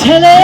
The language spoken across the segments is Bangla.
ছেলে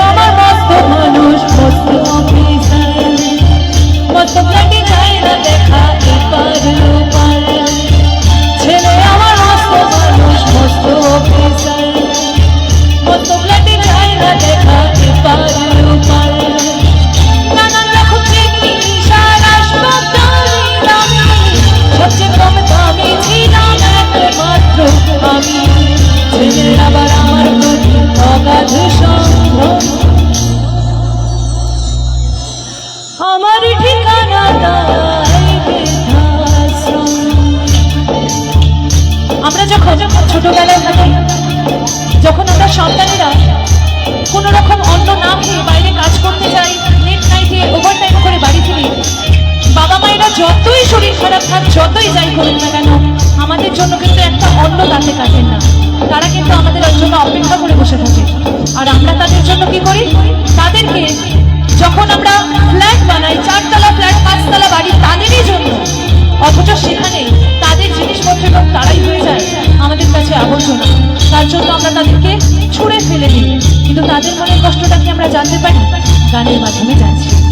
যখন ছোটবেলায় থাকি যখন আমরা সন্তানেরা কোন রকম অন্ন না খেয়ে বাইরে কাজ করতে যাই নেট নাইটে ওভার টাইম করে বাড়ি ফিরি, বাবা মায়েরা যতই শরীর খারাপ থাক, যতই যাই করুন না কেন, আমাদের জন্য কিন্তু একটা অন্ন দাঁতে কাটেন না। তারা কিন্তু আমাদের জন্য অপেক্ষা করে বসে থাকে। আর আমরা তাদের জন্য কি করি? তাদেরকে যখন আমরা ফ্ল্যাট বানাই, চারতলা ফ্ল্যাট পাঁচতলা বাড়ি, তাদেরই জন্য, অথচ সেখানে তাদের জিনিসপত্র এবং যায় কাছে আবর্জনা তার জন্য আমরা তাদেরকে ছুঁড়ে ফেলে দিই। কিন্তু তাদের মনের কষ্টটা কি আমরা জানতে পারি? গানের মাধ্যমে জানছি।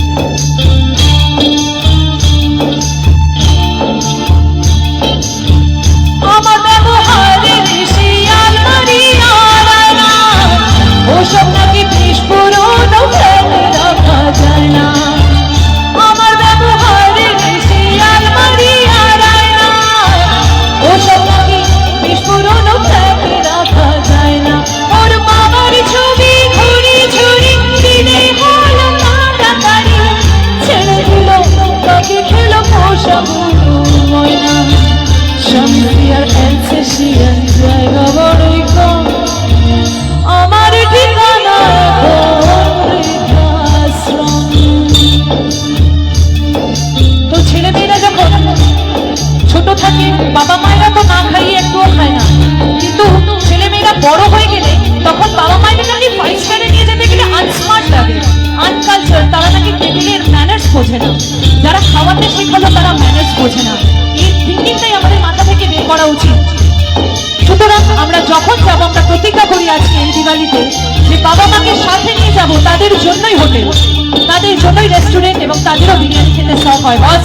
থাকে বাবা মায়েরা তো না খাইয়ে একটুও খায় না। কিন্তু ছেলে মেয়েরা বড় হয়ে গেলে তখন বাবা মায়ের নাকি ফাইভ স্টারে নিয়ে যেতে গেলে আনস্মার্ট লাগে। আনকালচার তারা নাকি টেবিলের ম্যানার্স বোঝে না। যারা খাওয়াতে শেখালো তারা ম্যানার্স বোঝে না। এই থিঙ্কিংটাই আমাদের মাথা থেকে বের করা উচিত। সুতরাং আমরা যখন যাব, আমরা প্রতিজ্ঞা করি আজকে এই দিওয়ালিতে যে বাবা মাকে সাথে নিয়ে যাব, তাদের জন্যই হোটেল, তাদের জন্যই রেস্টুরেন্ট এবং তাদেরও বিরিয়ানি খেতে শখ হয়। বস।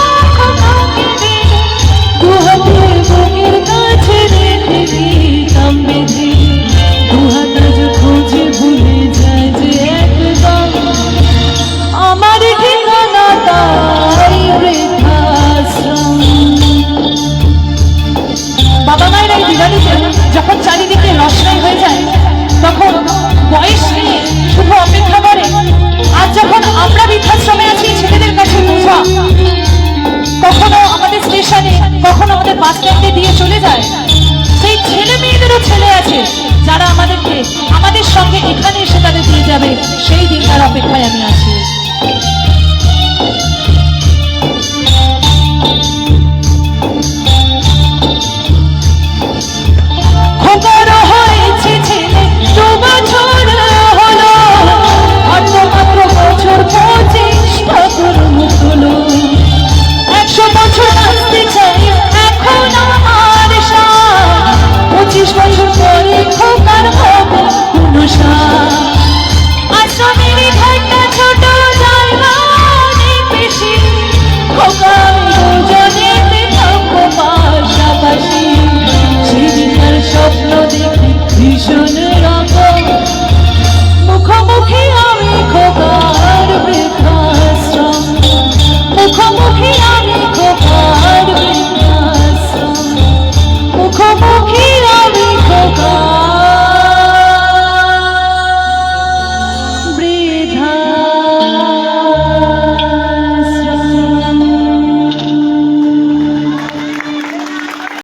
যারা আমাদেরকে আমাদের সঙ্গে এখানে এসে তাদের দিয়ে যাবে। সেই দিনটার অপেক্ষায় আমি আছি। থাকব